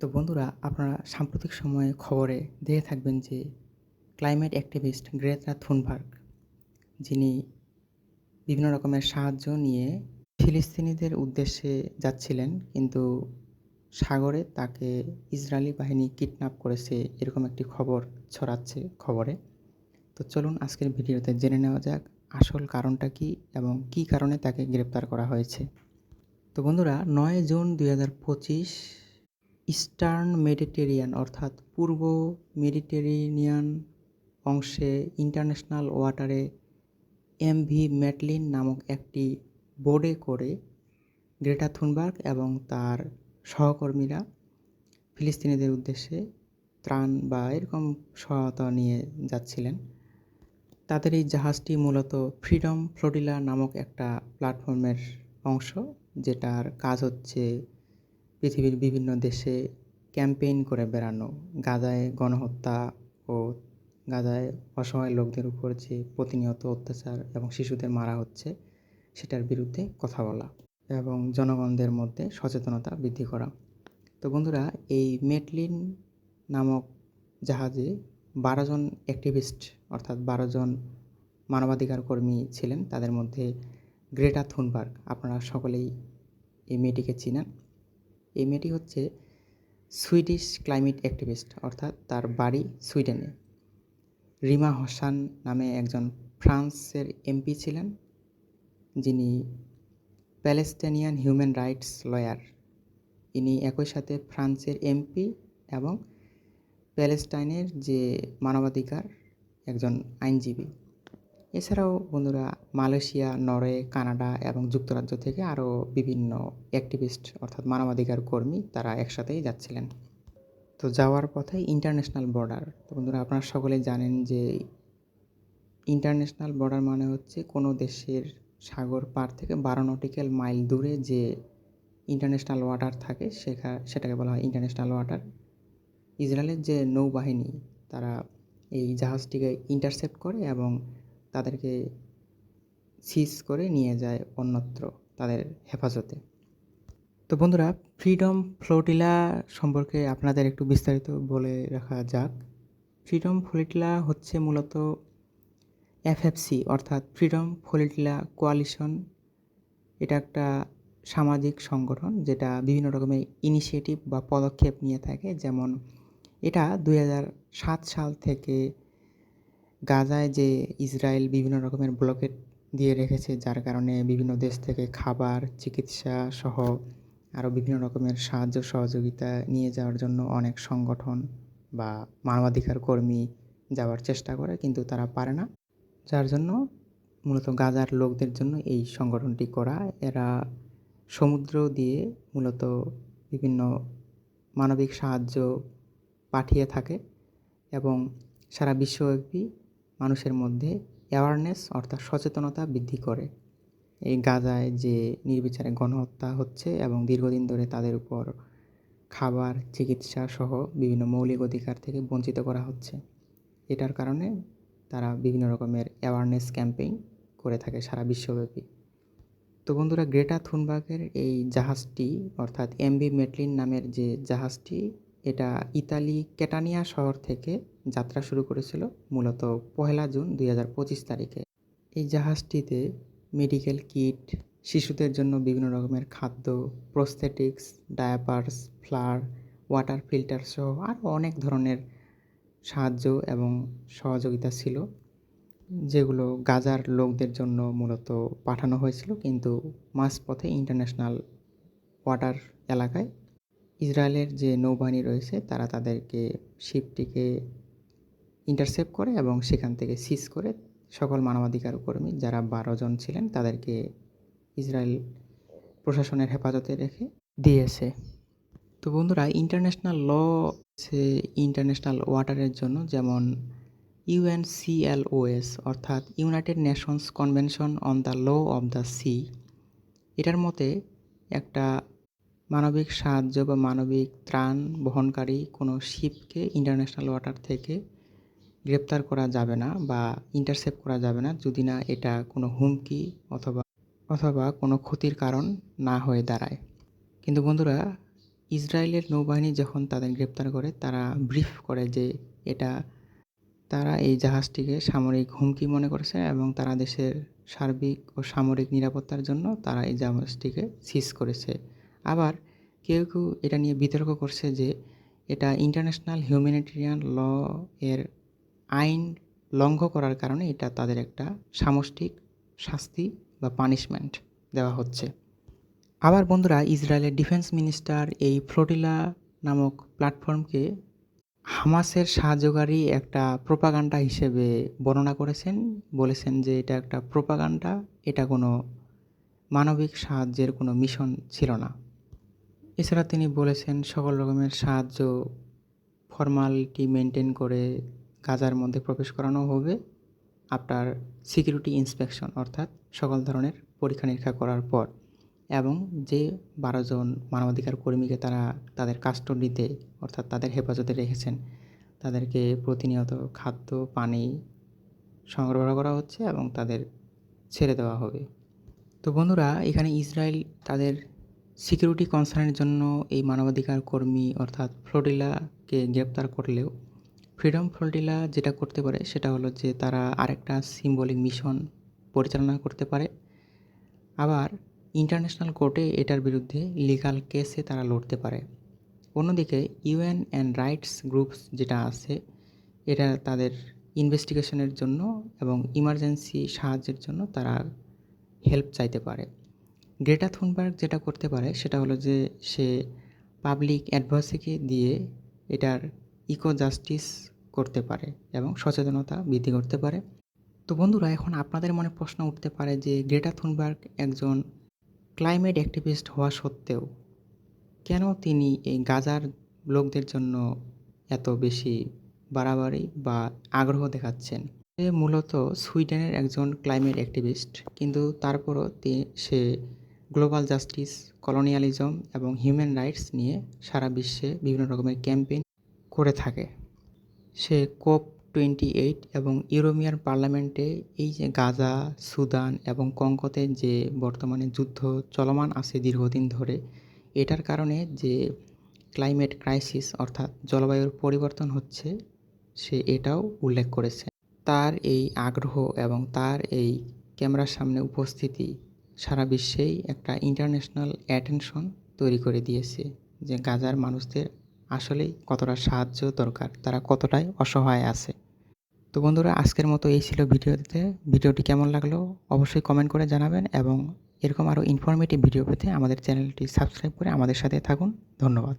তো বন্ধুরা, আপনারা সাম্প্রতিক সময়ে খবরে দেখে থাকবেন যে ক্লাইমেট অ্যাক্টিভিস্ট গ্রেটা থুনবার্গ, যিনি বিভিন্ন রকমের সাহায্য নিয়ে ফিলিস্তিনিদের উদ্দেশ্যে যাচ্ছিলেন, কিন্তু সাগরে তাকে ইসরায়েলি বাহিনী কিডন্যাপ করেছে এরকম একটি খবর ছড়াচ্ছে খবরে। তো চলুন আজকের ভিডিওতে জেনে নেওয়া যাক আসল কারণটা কি এবং কী কারণে তাকে গ্রেপ্তার করা হয়েছে। তো বন্ধুরা, নয় জুন দুই হাজার পঁচিশ ইস্টার্ন মেডিটেরিয়ান অর্থাৎ পূর্ব মেডিটেরিনিয়ান অংশে ইন্টারন্যাশনাল ওয়াটারে এমভি ম্যাটলিন নামক একটি বোর্ডে করে গ্রেটা থুনবার্গ এবং তার সহকর্মীরা ফিলিস্তিনিদের উদ্দেশ্যে ত্রাণ বা এরকম সহায়তা নিয়ে যাচ্ছিলেন। তাদের এই জাহাজটি মূলত ফ্রিডম ফ্লোটিলা নামক একটা প্ল্যাটফর্মের অংশ, যেটার কাজ হচ্ছে পৃথিবীর বিভিন্ন দেশে ক্যাম্পেইন করে বেড়ানো, গাজায় গণহত্যা ও গাজায় অসহায় লোকদের উপর যে প্রতিনিয়ত অত্যাচার এবং শিশুদের মারা হচ্ছে, সেটার বিরুদ্ধে কথা বলা এবং জনগণদের মধ্যে সচেতনতা বৃদ্ধি করা। তো বন্ধুরা, এই মেটলিন নামক জাহাজে বারো জন অ্যাক্টিভিস্ট অর্থাৎ বারো জন মানবাধিকার কর্মী ছিলেন। তাদের মধ্যে গ্রেটা থুনবার্গ, আপনারা সকলেই এই মেয়েটিকে চিনেন। এই মেয়েটি হচ্ছে সুইডিশ ক্লাইমেট অ্যাক্টিভিস্ট, অর্থাৎ তার বাড়ি সুইডেনে। রিমা হাসান নামে একজন ফ্রান্সের এমপি ছিলেন, যিনি প্যালেস্টাইনিয়ান হিউম্যান রাইটস লয়ার। ইনি একই সাথে ফ্রান্সের এমপি এবং প্যালেস্টাইনের যে মানবাধিকার, একজন আইনজীবী। এছাড়াও বন্ধুরা মালয়েশিয়া, নরওয়ে, কানাডা এবং যুক্তরাজ্য থেকে আরও বিভিন্ন অ্যাক্টিভিস্ট অর্থাৎ মানবাধিকার কর্মী তারা একসাথেই যাচ্ছিলেন। তো যাওয়ার পথে ইন্টারন্যাশনাল বর্ডার তো বন্ধুরা আপনারা সকলেই জানেন যে ইন্টারন্যাশনাল বর্ডার মানে হচ্ছে কোনো দেশের সাগর পার থেকে বারো নটিক্যাল মাইল দূরে যে ইন্টারন্যাশনাল ওয়াটার থাকে সেখা, সেটাকে বলা হয় ইন্টারন্যাশনাল ওয়াটার ইসরায়েলের যে নৌবাহিনী, তারা এই জাহাজটিকে ইন্টারসেপ্ট করে এবং তাদেরকে সিজ করে নিয়ে যায় অন্যত্র তাদের হেফাজতে। তো বন্ধুরা ফ্রিডম ফ্লোটিলা সম্পর্কে আপনাদের একটু বিস্তারিত বলে রাখা যাক। ফ্রিডম ফ্লোটিলা হচ্ছে মূলত এফএফসি অর্থাৎ ফ্রিডম ফ্লোটিলা কোয়ালিশন এটা একটা সামাজিক সংগঠন যেটা বিভিন্ন রকমের ইনিশিয়েটিভ বা পদক্ষেপ নিয়ে থাকে। যেমন এটা দু হাজার সাত সাল থেকে গাজায় যে ইসরায়েল বিভিন্ন রকমের ব্লকেট দিয়ে রেখেছে, যার কারণে বিভিন্ন দেশ থেকে খাবার, চিকিৎসা সহ আরও বিভিন্ন রকমের সাহায্য সহযোগিতা নিয়ে যাওয়ার জন্য অনেক সংগঠন বা মানবাধিকার কর্মী যাওয়ার চেষ্টা করে, কিন্তু তারা পারে না। যার জন্য মূলত গাজার লোকদের জন্য এই সংগঠনটি করা, এরা সমুদ্র দিয়ে মূলত বিভিন্ন মানবিক সাহায্য পাঠিয়ে থাকে এবং সারা বিশ্বব্যাপী মানুষের মধ্যে অ্যাওয়ারনেস অর্থাৎ সচেতনতা বৃদ্ধি করে। এই গাজায় যে নির্বিচারে গণহত্যা হচ্ছে এবং দীর্ঘদিন ধরে তাদের উপর খাবার, চিকিৎসা সহ বিভিন্ন মৌলিক অধিকার থেকে বঞ্চিত করা হচ্ছে। এটার কারণে তারা বিভিন্ন রকমের অ্যাওয়ারনেস ক্যাম্পেইন করে থাকে সারা বিশ্বব্যাপী। তো বন্ধুরা, গ্রেটা থুনবার্গের এই জাহাজটি অর্থাৎ এমবি মেটলিন নামের যে জাহাজটি এটা ইতালি ক্যাটানিয়া শহর থেকে যাত্রা শুরু করেছিল মূলত পহেলা জুন দুই হাজার পঁচিশ তারিখে। এই জাহাজটিতে মেডিকেল কিট, শিশুদের জন্য বিভিন্ন রকমের খাদ্য prosthetics diapers flour water filter সহ আরও অনেক ধরনের সাহায্য এবং সহযোগিতা ছিল, যেগুলো গাজার লোকদের জন্য মূলত পাঠানো হয়েছিল। কিন্তু মাঝপথে ইন্টারন্যাশনাল ওয়াটার এলাকায় ইসরায়েলের যে নৌবাহিনী রয়েছে, তারা তাদেরকে শিপটিকে ইন্টারসেপ্ট করে এবং সেখান থেকে সিজ করে সকল মানবাধিকার কর্মী যারা বারো জন ছিলেন, তাদেরকে ইসরায়েল প্রশাসনের হেফাজতে রেখে দিয়েছে। তো বন্ধুরা ইন্টারন্যাশনাল ল সে ইন্টারন্যাশনাল ওয়াটারের জন্য, যেমন ইউএনসিএলওএস অর্থাৎ United Nations Convention on the law of the sea এটার মতে একটা মানবিক সাহায্য বা মানবিক ত্রাণ বহনকারী কোনো শিপকে ইন্টারন্যাশনাল ওয়াটার থেকে গ্রেপ্তার করা যাবে না বা ইন্টারসেপ্ট করা যাবে না যদি না এটা কোনো হুমকি অথবা অথবা কোনো ক্ষতির কারণ না হয়ে দাঁড়ায়। কিন্তু বন্ধুরা, ইসরায়েলের নৌবাহিনী যখন তাদের গ্রেপ্তার করে, তারা ব্রিফ করে যে এটা, তারা এই জাহাজটিকে সামরিক হুমকি মনে করেছে এবং তারা দেশের সার্বিক ও সামরিক নিরাপত্তার জন্য তারা এই জাহাজটিকে সিজ করেছে। আবার কেউ কেউ এটা নিয়ে বিতর্ক করছে যে এটা ইন্টারন্যাশনাল হিউম্যানিটেরিয়ান ল এর আইন লঙ্ঘ করার কারণে এটা তাদের একটা সামষ্টিক শাস্তি বা পানিশমেন্ট দেওয়া হচ্ছে। আবার বন্ধুরা, ইসরায়েলের ডিফেন্স মিনিস্টার এই ফ্লোটিলা নামক প্ল্যাটফর্মকে হামাসের সাহায্যকারী একটা প্রোপাগান্ডা হিসেবে বর্ণনা করেছেন। বলেছেন যে এটা একটা প্রোপাগান্ডা এটা কোনো মানবিক সাহায্যের কোনো মিশন ছিল না। এছাড়া তিনি বলেছেন, সকল রকমের সাহায্য ফর্মালিটি মেনটেন করে গাজার মধ্যে প্রবেশ করানো হবে। আফটার সিকিউরিটি ইন্সপেকশন অর্থাৎ সকল ধরনের পরীক্ষা নিরীক্ষা করার পর। এবং যে বারো জন মানবাধিকার কর্মীকে তারা তাদের কাস্টডিতে অর্থাৎ তাদের হেফাজতে রেখেছেন, তাদেরকে প্রতিনিয়ত খাদ্য, পানি সরবরাহ করা হচ্ছে এবং তাদের ছেড়ে দেওয়া হবে। তো বন্ধুরা, এখানে ইসরায়েল তাদের সিকিউরিটি কনসার্নের জন্য এই মানবাধিকার কর্মী অর্থাৎ ফ্লোটিলাকে গ্রেপ্তার করলেও ফ্রিডম ফ্লোটিলা যেটা করতে পারে সেটা হলো যে তারা আরেকটা সিম্বলিক মিশন পরিচালনা করতে পারে। আবার ইন্টারন্যাশনাল কোর্টে এটার বিরুদ্ধে লিগাল কেসে তারা লড়তে পারে। অন্যদিকে ইউএন অ্যান্ড রাইটস গ্রুপস যেটা আছে, এটা তাদের ইনভেস্টিগেশনের জন্য এবং ইমার্জেন্সি সাহায্যের জন্য তারা হেল্প চাইতে পারে। গ্রেটা থুনবার্গ যেটা করতে পারে সেটা হলো যে সে পাবলিক অ্যাডভাইসিকে দিয়ে এটার ইকো জাস্টিস করতে পারে এবং সচেতনতা বৃদ্ধি করতে পারে। তো বন্ধুরা, এখন আপনাদের মনে প্রশ্ন উঠতে পারে যে গ্রেটা থুনবার্গ একজন ক্লাইমেট অ্যাক্টিভিস্ট হওয়া সত্ত্বেও কেন তিনি এই গাজার লোকদের জন্য এত বেশি বাড়াবাড়ি বা আগ্রহ দেখাচ্ছেন? সে মূলত সুইডেনের একজন ক্লাইমেট অ্যাক্টিভিস্ট, কিন্তু তারপরও সে গ্লোবাল জাস্টিস, কলোনিয়ালিজম এবং হিউম্যান রাইটস নিয়ে সারা বিশ্বে বিভিন্ন রকমের ক্যাম্পেইন করে থাকে। সে কোপ টোয়েন্টি এইট এবং ইউরোমিয়ান পার্লামেন্টে এই যে গাজা, সুদান এবং কঙ্কতে যে বর্তমানে যুদ্ধ চলমান আছে দীর্ঘদিন ধরে, এটার কারণে যে ক্লাইমেট ক্রাইসিস অর্থাৎ জলবায়ুর পরিবর্তন হচ্ছে, সে এটাও উল্লেখ করেছে। তার এই আগ্রহ এবং তার এই ক্যামেরার সামনে উপস্থিতি সারা বিশ্বেই একটা ইন্টারন্যাশনাল অ্যাটেনশন তৈরি করে দিয়েছে যে গাজার মানুষদের আসলেই কতটা সাহায্য দরকার, তারা কতটাই অসহায় আছে। তো বন্ধুরা, আজকের মতো এই ছিল ভিডিওতে ভিডিওটি কেমন লাগল অবশ্যই কমেন্ট করে জানাবেন এবং এরকম আরও ইনফরমেটিভ ভিডিও পেতে আমাদের চ্যানেলটি সাবস্ক্রাইব করে আমাদের সাথে থাকুন। ধন্যবাদ।